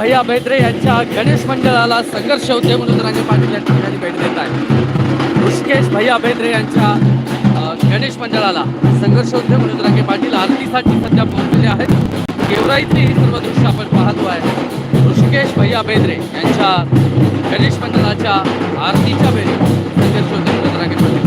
भैया बैत्रे यांच्या गणेश मंडळाला संघर्ष होते म्हणून राजे पाटील या ठिकाणी भेट देत आहेत. ऋषिकेश भैया बैत्रे यांच्या गणेश मंडळाला संघर्ष होते म्हणून राजे पाटील आरतीसाठी सध्या पोहोचलेले आहेत. गेवराईतली ही सर्व दृश्य आपण पाहतो आहे. ऋषिकेश भैया बेद्रे यांच्या गणेश मंडळाच्या आरतीच्या वेळी संघर्ष होते म्हणून राजे पाटील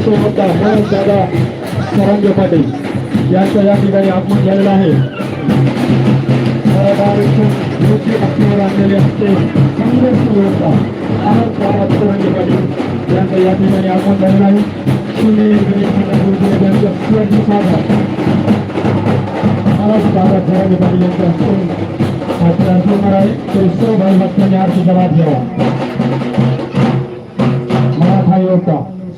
तो होता म्हणून दादा सरांगे पाटील यांचा या ठिकाणी आगमन झालेला आहे मराठा आणलेले असते संघर्ष होता अनंत पाटील यांचं या ठिकाणी आगमन झालेलं आहे शिंदे गणेश यांच्या साधा महाराज दादा सरांगे पाटील यांच्या हस्ते होणार आहे ते सर्व भाई भक्तांनी आरतीचा लाभ घ्यावा मराठा योद्धा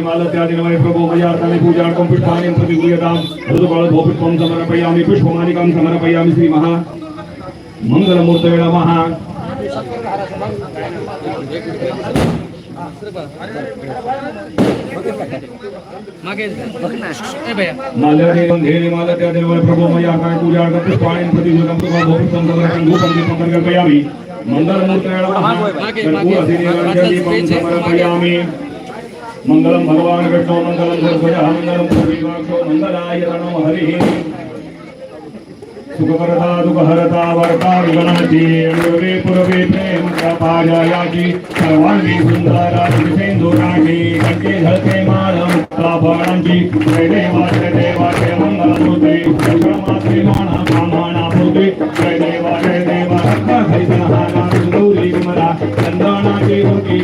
मालत्यादीने वै प्रभो मयार्थाने पूजार्थं पुष्पाणि प्रतिगृह्यताम् ऋतुकाल पुष्पं समर्पयामि पुष्पमालिकां समर्पयामि श्री महा मंगलमूर्तये नमः मागे बघ ना ए भैया माल्यादीने धेने मालत्यादीने वै प्रभो मयार्थाने पूजार्थं पुष्पाणि प्रतिगृह्यतां ऋतुकाल पुष्पं मंगलम भगवान मंगलम मंगलम मंगलाय नमो हरिः सुखकरता दुःखहरता वर्ता विगणाची पूर्वे पूर्वे प्रेम पाजायाची सर्वांगी सुंदरा सिंधुराची कंठी झळके माळ मुक्ताभरणांची जय देवा देवा जय मंगलमूर्ती दशमात्री माणा कामाना पूर्ती जय विमला चंदनाची होती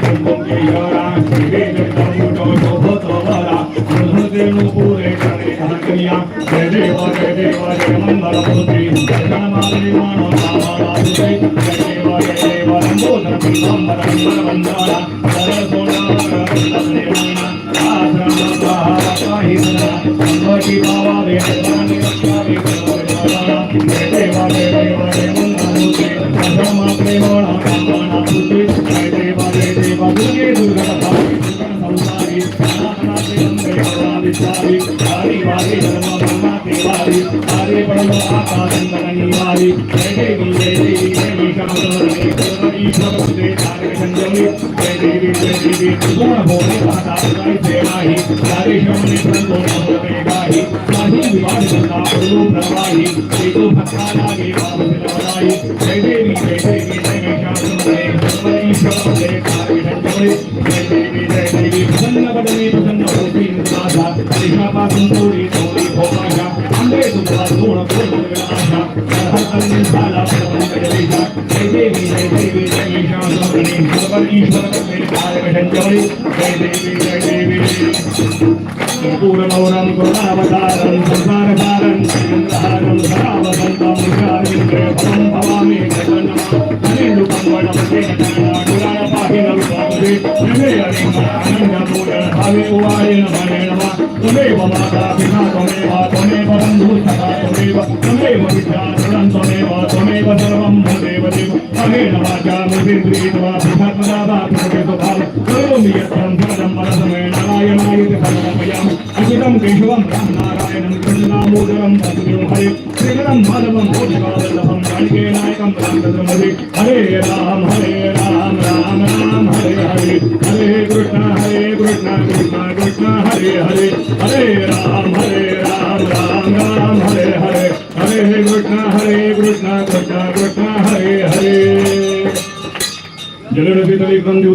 देवा जय मंगलमूर्ती दशमात्री हरे धर्म के वारी हरे परम आकाश नंदनी वारी जय देवी जय देवी जय ईशान ईश्वर सुदे तारक संजमी जय देवी जय देवी गुण भोले माता जय सेनाही हरे शमने प्रभु नमोते गाही माही विवाद गंगा प्रभु प्रवाही देखो भक्ता लागे बाब सिलवलाई जय देवी जय देवी जय ईशान सुदे ईश्वर सुदे तारक संजमी जय जय देवी माता दिशा पासून त्वमेव माता पिता त्वमेव त्वमेव बन्धुः सखा त्वमेव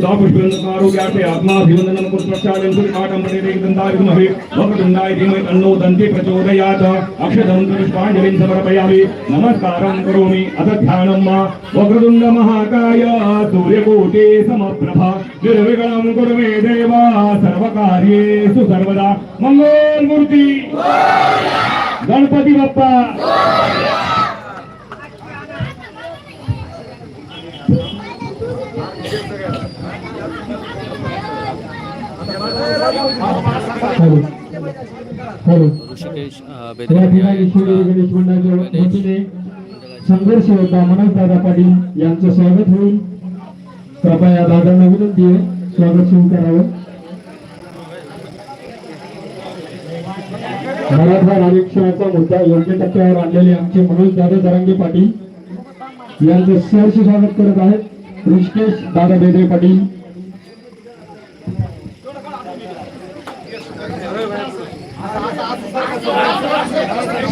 സാപുഷ്പുരന്ദനാരോ വ്യാപേ ആത്മാഭിവന്ദനം കുർപ്രക്ഷാലംകുരിമാടംബനേരേന്ദ്രന്താരുമഹി വക്തുണ്ടായ ധീമഹി തന്നോ ദന്തി പ്രചോദയാത് അക്ഷതം പുഷ്പാഞ്ജലിം സമർപ്പയാമി നമസ്കാരം കരോമി അത ധ്യാനം മാ വക്രതുണ്ട മഹാകായ സൂര്യകോട്ടേ സമപ്രഭ നിർവികളം കുരുമേ ദേവ സർവകാര്യേഷു സർവദാ മംഗളമൂർത്തി ഗണപതി ബപ്പ ऋषिकेश संघर्ष होता मनोज दादा पाटील यांचं स्वागत होईल. कृपया या दादांना विनंती आहे स्वागत सुरू करावं. मराठा आरक्षणाचा मुद्दा योग्य टप्प्यावर आणलेले आमचे मनोज दादा जरांगे पाटील यांचं सहर्ष स्वागत करत आहेत. ऋषिकेश दादा बेदरे पाटील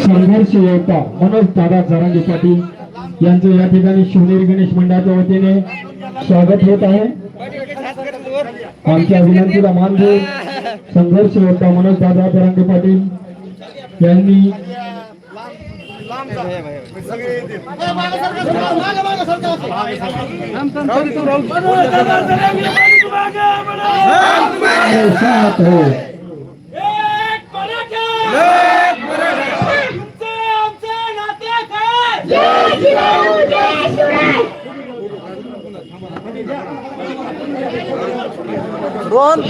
संघर्ष योद्धा मनोज दादा जरांगे पाटील यांचं शिवनेरी गणेश मंडळाच्या वतीने स्वागत होत आहे. आमच्या विनंतीला मान देऊन संघर्ष योद्धा मनोज दादा जरांगे पाटील यांनी हो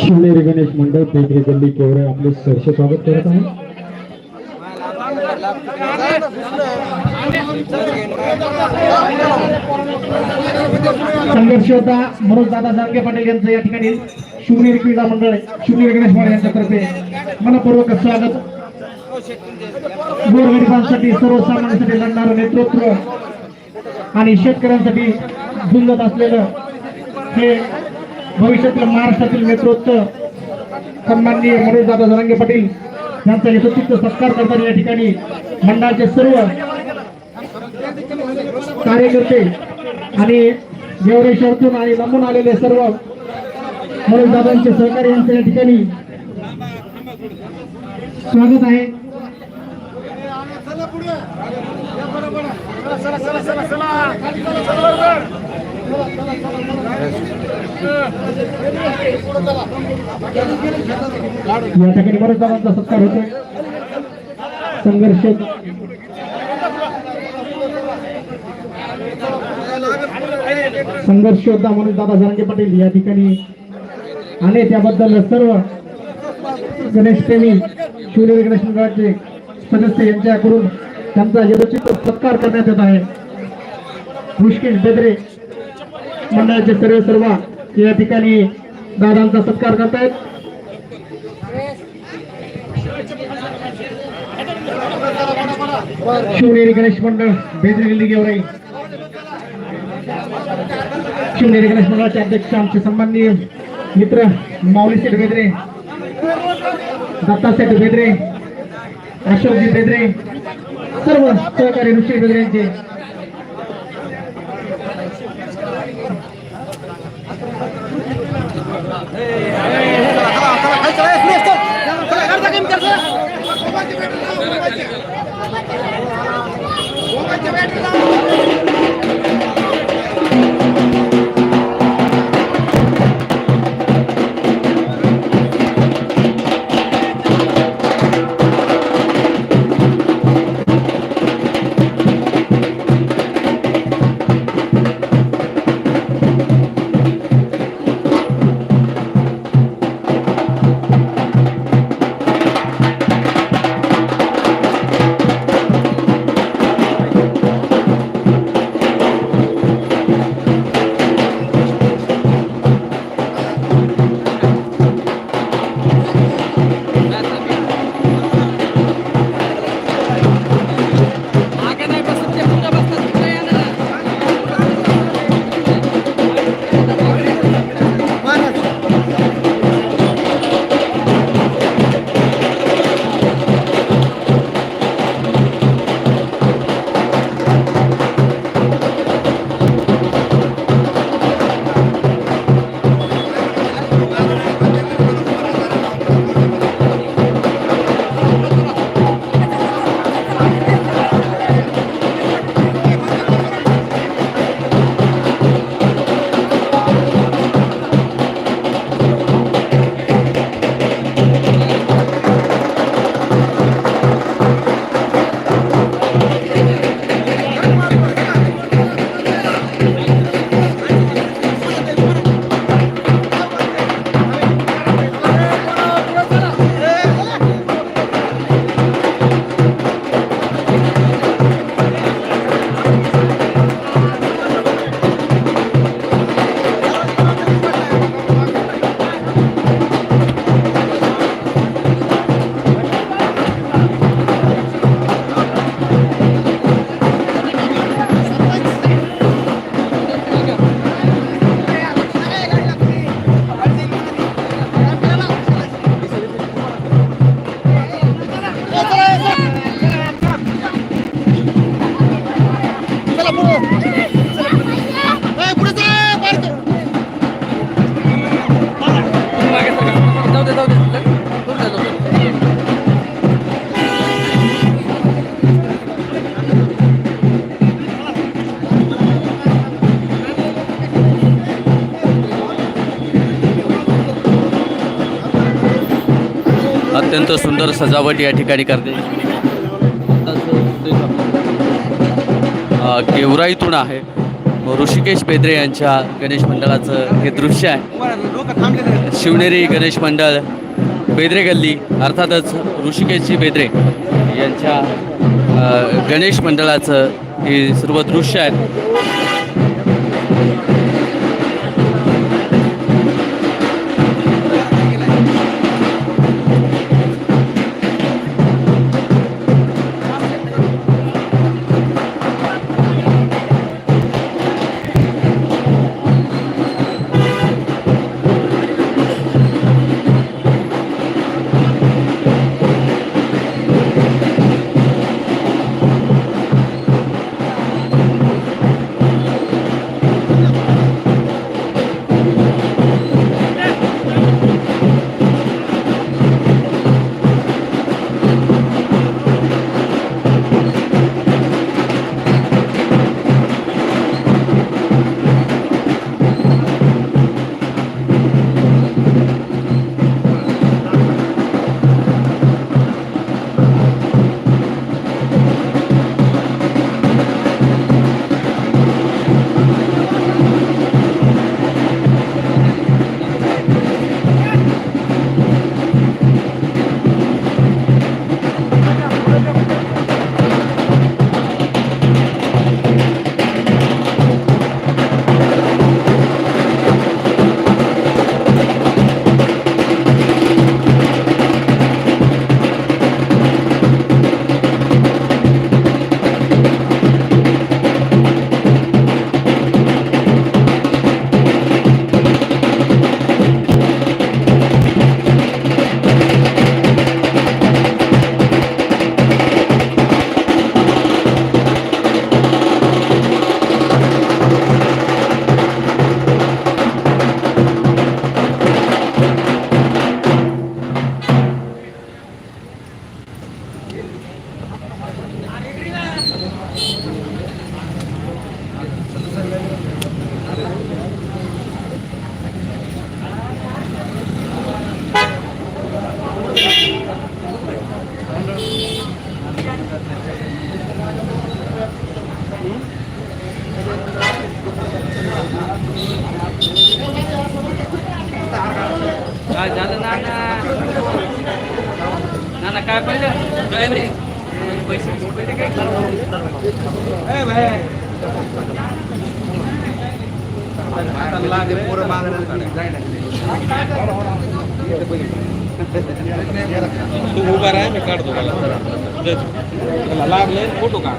शिवनेरी गणेश मंडळ पेठे गल्ली केवढे आपले सहर्ष स्वागत करत आहे. संघर्ष होता मनोज दादा जानके पाटील यांचं या ठिकाणी. शिवनेरी क्रीडा मंडळ शिवनेरी गणेश मंडळ यांच्यातर्फे मनपूर्वक स्वागत. गोरगरिबांसाठी सर्वसामान्यांसाठी लढणारं नेतृत्व आणि शेतकऱ्यांसाठी झुंजत असलेलं हे भविष्यातील महाराष्ट्रातील नेतृत्व सन्माननीय मनोज दादा जरांगे पाटील यांचा यशस्वीचा सत्कार करताना या ठिकाणी मंडळाचे सर्व कार्यकर्ते आणि जेवढे शहरातून आणि लांबून आलेले सर्व मनोज दादांचे सहकारी यांचं या ठिकाणी स्वागत आहे. या ठिकाणी मनोज जणांचा सत्कार होतोय. संघर्ष. संघर्ष योद्धा म्हणून दादा जरांगे पाटील या ठिकाणी आणि त्याबद्दल सर्व गणेश प्रेमी शिवनेरी गणेश मंडळाचे सदस्य यांच्याकडून त्यांचा यथोचित सत्कार करण्यात येत आहे. ऋषिकेश बेदरे मंडळाचे सर्व सर्व या ठिकाणी दादांचा सत्कार करतायत. शिवनेरी गणेश मंडळ बेदरे गल्ली गेवराई. शिवनेरी गणेश मंडळाचे अध्यक्ष आमचे संबंधी मित्र माऊली सेठ बेदरे दत्ता सेठ बेदरे अशोकजी बेदरे सर्व सहकारी ऋषी बेदरे यांचे मागे अत्यंत सुंदर सजावट या ठिकाणी करते. केवराईतून आहे. ऋषिकेश बेद्रे यांच्या गणेश मंडळाचं हे दृश्य आहे. शिवनेरी गणेश मंडळ बेद्रे गल्ली अर्थातच ऋषिकेशजी बेद्रे यांच्या गणेश मंडळाचं हे सर्व दृश्य आहे. तू उभा राहा मी काढतो मला लागले फोटो काढ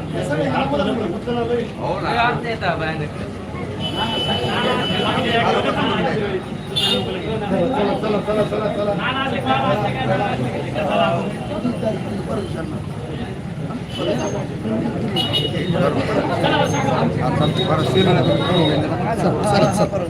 ಸರ್ ಸರ್ ಸರ್